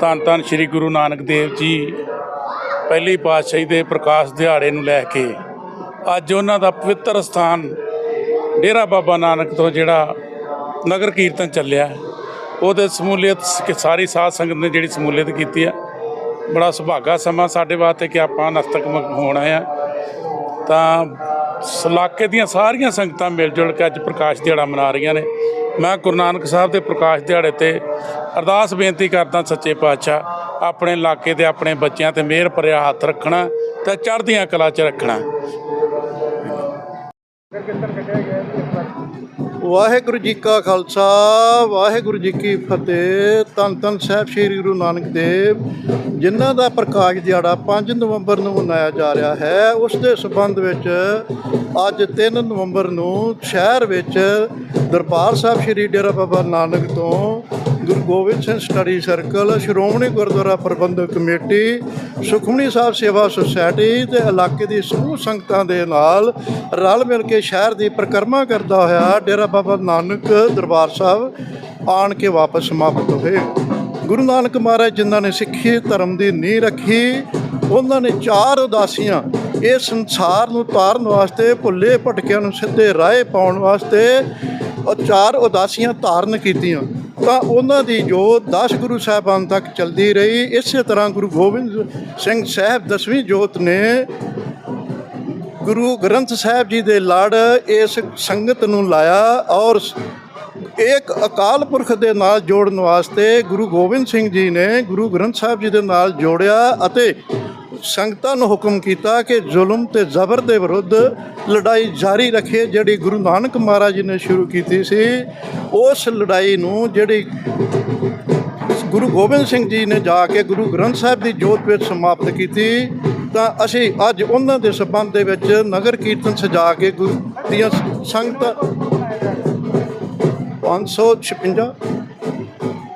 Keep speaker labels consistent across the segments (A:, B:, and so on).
A: ਧੰਨ ਧੰਨ ਸ੍ਰੀ ਗੁਰੂ ਨਾਨਕ ਦੇਵ ਜੀ ਪਹਿਲੀ ਪਾਤਸ਼ਾਹੀ ਦੇ ਪ੍ਰਕਾਸ਼ ਦਿਹਾੜੇ ਨੂੰ ਲੈ ਕੇ ਅੱਜ ਉਹਨਾਂ ਦਾ ਪਵਿੱਤਰ ਸਥਾਨ ਡੇਰਾ ਬਾਬਾ ਨਾਨਕ ਤੋਂ ਜਿਹੜਾ ਨਗਰ ਕੀਰਤਨ ਚੱਲਿਆ ਉਹਦੇ ਸਮੂਲੀਅਤ ਸਾਰੀ ਸਾਧ ਸੰਗਤ ਨੇ ਜਿਹੜੀ ਸਮੂਲੀਅਤ ਕੀਤੀ ਆ। ਬੜਾ ਸੁਭਾਗਾ ਸਮਾਂ ਸਾਡੇ ਵਾਸਤੇ ਕਿ ਆਪਾਂ ਨਸਤਕ ਮ- ਹੋਣਾ ਆ। ਤਾਂ ਸ- ਇਲਾਕੇ ਦੀਆਂ ਸਾਰੀਆਂ ਸੰਗਤਾਂ ਮਿਲ ਜੁਲ ਕੇ ਅੱਜ ਪ੍ਰਕਾਸ਼ ਦਿਹਾੜਾ ਮਨਾ ਰਹੀਆਂ ਨੇ। ਮੈਂ ਗੁਰੂ ਨਾਨਕ ਸਾਹਿਬ ਦੇ ਪ੍ਰਕਾਸ਼ ਦਿਹਾੜੇ ਤੇ ਅਰਦਾਸ ਬੇਨਤੀ ਕਰਦਾ ਸੱਚੇ ਪਾਤਸ਼ਾਹ, ਆਪਣੇ ਇਲਾਕੇ ਦੇ ਆਪਣੇ ਬੱਚਿਆਂ ਤੇ ਮਿਹਰ ਭਰਿਆ ਹੱਥ ਰੱਖਣਾ ਤੇ ਚੜ੍ਹਦੀਆਂ ਕਲਾ 'ਚ ਰੱਖਣਾ।
B: ਵਾਹਿਗੁਰੂ ਜੀ ਕਾ ਖਾਲਸਾ, ਵਾਹਿਗੁਰੂ ਜੀ ਕੀ ਫਤਿਹ। ਧੰਨ ਧੰਨ ਸਾਹਿਬ ਸ੍ਰੀ ਗੁਰੂ ਨਾਨਕ ਦੇਵ। ਜਿਨ੍ਹਾਂ ਦਾ ਪ੍ਰਕਾਸ਼ ਦਿਹਾੜਾ 5 ਨਵੰਬਰ ਨੂੰ ਮਨਾਇਆ ਜਾ ਰਿਹਾ ਹੈ, ਉਸ ਦੇ ਸਬੰਧ ਵਿੱਚ ਅੱਜ 3 ਨਵੰਬਰ ਨੂੰ ਸ਼ਹਿਰ ਵਿੱਚ ਦਰਬਾਰ ਸਾਹਿਬ ਸ੍ਰੀ ਡੇਰਾ ਬਾਬਾ ਨਾਨਕ ਤੋਂ Guru Gobind Singh study circle, Shiromani Gurdwara Parbandhak committee Sukhmani Sahib Seva society ਤੇ ਇਲਾਕੇ ਦੀ ਸਮੂਹ ਸੰਗਤਾਂ ਦੇ ਨਾਲ ਰਲ ਮਿਲ ਕੇ ਸ਼ਹਿਰ ਦੀ ਪਰਿਕਰਮਾ ਕਰਦਾ ਹੋਇਆ ਡੇਰਾ ਬਾਬਾ ਨਾਨਕ ਦਰਬਾਰ ਸਾਹਿਬ ਆਣ ਕੇ ਵਾਪਸ ਸਮਾਪਤ ਹੋਏ। ਗੁਰੂ ਨਾਨਕ ਮਹਾਰਾਜ ਜਿਨ੍ਹਾਂ ਨੇ ਸਿੱਖੀ, ਧਰਮ ਦੀ ਨੀਂਹ ਰੱਖੀ, ਉਹਨਾਂ ਨੇ ਚਾਰ ਉਦਾਸੀਆਂ ਇਹ ਸੰਸਾਰ ਨੂੰ ਤਾਰਨ ਵਾਸਤੇ, ਭੁੱਲੇ ਭਟਕਿਆਂ ਨੂੰ ਸਿੱਧੇ ਰਾਹ ਪਾਉਣ ਵਾਸਤੇ ਉਹ ਚਾਰ ਉਦਾਸੀਆਂ ਧਾਰਨ ਕੀਤੀਆਂ। ਤਾਂ ਉਹਨਾਂ ਦੀ ਜੋ 10 ਗੁਰੂ ਸਾਹਿਬਾਨ ਤੱਕ ਚਲਦੀ ਰਹੀ, ਇਸੇ ਤਰ੍ਹਾਂ ਗੁਰੂ ਗੋਬਿੰਦ ਸਿੰਘ ਸਾਹਿਬ ਦਸਵੀਂ ਜੋਤ ਨੇ ਗੁਰੂ ਗ੍ਰੰਥ ਸਾਹਿਬ ਜੀ ਦੇ ਲੜ ਇਸ ਸੰਗਤ ਨੂੰ ਲਾਇਆ ਔਰ ਇੱਕ ਅਕਾਲ ਪੁਰਖ ਦੇ ਨਾਲ ਜੋੜਨ ਵਾਸਤੇ ਗੁਰੂ ਗੋਬਿੰਦ ਸਿੰਘ ਜੀ ਨੇ ਗੁਰੂ ਗ੍ਰੰਥ ਸਾਹਿਬ ਜੀ ਦੇ ਨਾਲ ਜੋੜਿਆ ਅਤੇ ਸੰਗਤਾਂ ਨੂੰ ਹੁਕਮ ਕੀਤਾ ਕਿ ਜ਼ੁਲਮ ਤੇ ਜ਼ਬਰ ਦੇ ਵਿਰੁੱਧ ਲੜਾਈ ਜਾਰੀ ਰੱਖੇ। ਜਿਹੜੀ ਗੁਰੂ ਨਾਨਕ ਮਹਾਰਾਜ ਜੀ ਨੇ ਸ਼ੁਰੂ ਕੀਤੀ ਸੀ, ਉਸ ਲੜਾਈ ਨੂੰ ਜਿਹੜੀ ਗੁਰੂ ਗੋਬਿੰਦ ਸਿੰਘ ਜੀ ਨੇ ਜਾ ਕੇ ਗੁਰੂ ਗ੍ਰੰਥ ਸਾਹਿਬ ਦੀ ਜੋਤ ਵਿੱਚ ਸਮਾਪਤ ਕੀਤੀ, ਤਾਂ ਅਸੀਂ ਅੱਜ ਉਹਨਾਂ ਦੇ ਸਬੰਧ ਦੇ ਵਿੱਚ ਨਗਰ ਕੀਰਤਨ ਸਜਾ ਕੇ ਗੁਰੂ ਦੀਆਂ ਸੰਗਤਾਂ 556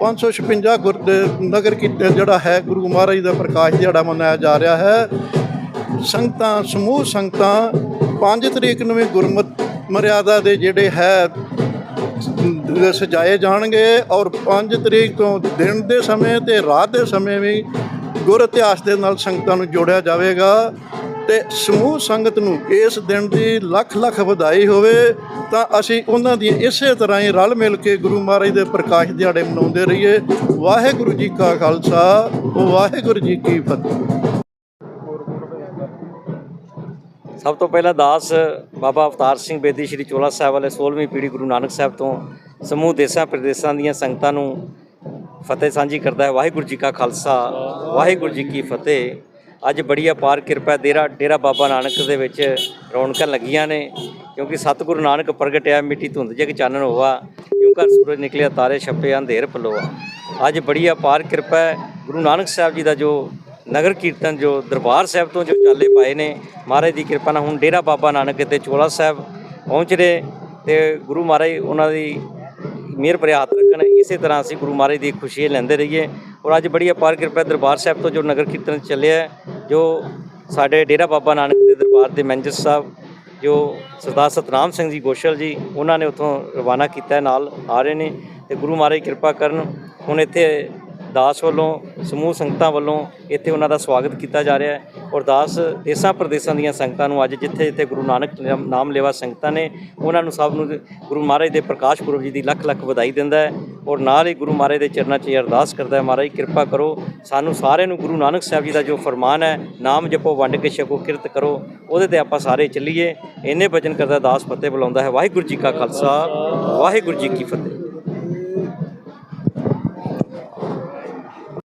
B: 556 ਗੁਰ ਦੇ ਨਗਰ ਕੀਰਤਨ ਜਿਹੜਾ ਹੈ, ਗੁਰੂ ਮਹਾਰਾਜ ਦਾ ਪ੍ਰਕਾਸ਼ ਦਿਹਾੜਾ ਮਨਾਇਆ ਜਾ ਰਿਹਾ ਹੈ। ਸੰਗਤਾਂ, ਸਮੂਹ ਸੰਗਤਾਂ 5 ਤਰੀਕ ਨੂੰ ਵੀ ਗੁਰਮਤ ਮਰਿਆਦਾ ਦੇ ਜਿਹੜੇ ਹੈ ਸਜਾਏ ਜਾਣਗੇ ਔਰ 5 ਤਰੀਕ ਤੋਂ ਦਿਨ ਦੇ ਸਮੇਂ ਤੇ ਰਾਤ ਦੇ ਸਮੇਂ ਵੀ ਗੁਰ ਇਤਿਹਾਸ ਦੇ ਨਾਲ ਸੰਗਤਾਂ ਨੂੰ ਜੋੜਿਆ ਜਾਵੇਗਾ। ਤੇ ਸਮੂਹ ਸੰਗਤ ਨੂੰ ਇਸ ਦਿਨ ਦੀ ਲੱਖ ਲੱਖ ਵਧਾਈ ਹੋਵੇ, ਤਾਂ ਅਸੀਂ ਉਹਨਾਂ ਦੀ ਇਸੇ ਤਰ੍ਹਾਂ ਹੀ ਰਲ ਮਿਲ ਕੇ ਗੁਰੂ ਮਹਾਰਾਜ ਦੇ ਪ੍ਰਕਾਸ਼ ਦਿਹਾੜੇ ਮਨਾਉਂਦੇ ਰਹੀਏ। ਵਾਹਿਗੁਰੂ ਜੀ ਕਾ ਖਾਲਸਾ, ਵਾਹਿਗੁਰੂ ਜੀ ਕੀ ਫਤਿਹ।
C: ਸਭ ਤੋਂ ਪਹਿਲਾਂ ਦਾਸ ਬਾਬਾ ਅਵਤਾਰ ਸਿੰਘ ਬੇਦੀ ਸ਼੍ਰੀ ਚੋਲਾ ਸਾਹਿਬ ਵਾਲੇ 16ਵੀਂ ਪੀੜ੍ਹੀ ਗੁਰੂ ਨਾਨਕ ਸਾਹਿਬ ਤੋਂ ਸਮੂਹ ਦੇਸਾਂ ਪ੍ਰਦੇਸਾਂ ਦੀਆਂ ਸੰਗਤਾਂ ਨੂੰ ਫਤਿਹ ਸਾਂਝੀ ਕਰਦਾ ਹੈ। ਵਾਹਿਗੁਰੂ ਜੀ ਕਾ ਖਾਲਸਾ, ਵਾਹਿਗੁਰੂ ਜੀ ਕੀ ਫਤਿਹ। ਅੱਜ ਬੜੀ ਅਪਾਰ ਕਿਰਪਾ ਡੇਰਾ ਡੇਰਾ ਬਾਬਾ ਨਾਨਕ ਦੇ ਵਿੱਚ ਰੌਣਕਾਂ ਲੱਗੀਆਂ ਨੇ, ਕਿਉਂਕਿ ਸਤਿਗੁਰੂ ਨਾਨਕ ਪ੍ਰਗਟਿਆ ਮਿੱਟੀ ਧੁੰਦ ਜਗ ਚਾਨਣ ਹੋਵਾ ਕਿਉਂ ਕਰ ਸੂਰਜ ਨਿਕਲਿਆ, ਤਾਰੇ ਛੱਪੇ ਅੰਧੇਰ ਪਲੋਆ ਅੱਜ ਬੜੀ ਅਪਾਰ ਕਿਰਪਾ ਹੈ, ਗੁਰੂ ਨਾਨਕ ਸਾਹਿਬ ਜੀ ਦਾ ਜੋ ਨਗਰ ਕੀਰਤਨ, ਜੋ ਦਰਬਾਰ ਸਾਹਿਬ ਤੋਂ ਜੋ ਚਾਲੇ ਪਾਏ ਨੇ, ਮਹਾਰਾਜ ਦੀ ਕਿਰਪਾ ਨਾਲ ਹੁਣ ਡੇਰਾ ਬਾਬਾ ਨਾਨਕ ਤੇ ਚੋਲਾ ਸਾਹਿਬ ਪਹੁੰਚ ਰਹੇ ਤੇ ਗੁਰੂ ਮਹਾਰਾਜ ਉਹਨਾਂ ਦੀ ਮਿਹਰ ਭਰਿਆ ਰੱਖਣ, ਇਸੇ ਤਰ੍ਹਾਂ ਅਸੀਂ ਗੁਰੂ ਮਹਾਰਾਜ ਦੀ ਖੁਸ਼ੀ ਲੈਂਦੇ ਰਹੀਏ। ਔਰ ਅੱਜ ਬੜੀ ਅਪਾਰ ਕਿਰਪਾ ਦਰਬਾਰ ਸਾਹਿਬ ਤੋਂ ਜੋ ਨਗਰ ਕੀਰਤਨ ਚੱਲਿਆ ਜੋ ਸਾਡੇ ਡੇਰਾ ਬਾਬਾ ਨਾਨਕ ਦੇ ਦਰਬਾਰ ਦੇ ਮੈਨੇਜਰ ਸਾਹਿਬ, ਜੋ ਸਰਦਾਰ ਸਤਨਾਮ ਸਿੰਘ ਜੀ ਗੋਸ਼ਲ ਜੀ, ਉਹਨਾਂ ਨੇ ਉੱਥੋਂ ਰਵਾਨਾ ਕੀਤਾ ਨਾਲ ਆ ਰਹੇ ਨੇ ਤੇ ਗੁਰੂ ਮਹਾਰਾਜ ਕਿਰਪਾ ਕਰਨ ਹੁਣ ਇੱਥੇ ਦਾਸ ਵੱਲੋਂ, ਸਮੂਹ ਸੰਗਤਾਂ ਵੱਲੋਂ ਇੱਥੇ ਉਹਨਾਂ ਦਾ ਸਵਾਗਤ ਕੀਤਾ ਜਾ ਰਿਹਾ ਹੈ ਔਰ ਦਾਸ ਦੇਸਾਂ ਪ੍ਰਦੇਸਾਂ ਦੀਆਂ ਸੰਗਤਾਂ ਨੂੰ ਅੱਜ ਜਿੱਥੇ ਜਿੱਥੇ ਗੁਰੂ ਨਾਨਕ ਨਾਮ- ਲੇਵਾ ਸੰਗਤਾਂ ਨੇ, ਉਹਨਾਂ ਨੂੰ ਸਭ ਨੂੰ ਗੁਰੂ ਮਹਾਰਾਜ ਦੇ ਪ੍ਰਕਾਸ਼ ਪੁਰਬ ਜੀ ਦੀ ਲੱਖ ਲੱਖ ਵਧਾਈ ਦਿੰਦਾ ਹੈ ਔਰ ਨਾਲ ਹੀ ਗੁਰੂ ਮਹਾਰਾਜ ਦੇ ਚਰਨਾਂ 'ਚ ਅਰਦਾਸ ਕਰਦਾ ਹੈ, ਮਹਾਰਾਜ ਕਿਰਪਾ ਕਰੋ, ਸਾਨੂੰ ਸਾਰਿਆਂ ਨੂੰ ਗੁਰੂ ਨਾਨਕ ਸਾਹਿਬ ਜੀ ਦਾ ਜੋ ਫਰਮਾਨ ਹੈ, ਨਾਮ ਜਪੋ, ਵੰਡ ਕੇ ਛਕੋ, ਕਿਰਤ ਕਰੋ, ਉਹਦੇ ਤੇ ਆਪਾਂ ਸਾਰੇ ਚੱਲੀਏ। ਇੰਨੇ ਭਜਨ ਕਰਦਾ ਦਾਸ ਫਤਿਹ ਬੁਲਾਉਂਦਾ ਹੈ, ਵਾਹਿਗੁਰੂ ਜੀ ਕਾ ਖਾਲਸਾ, ਵਾਹਿਗੁਰੂ ਜੀ ਕੀ ਫਤਿਹ।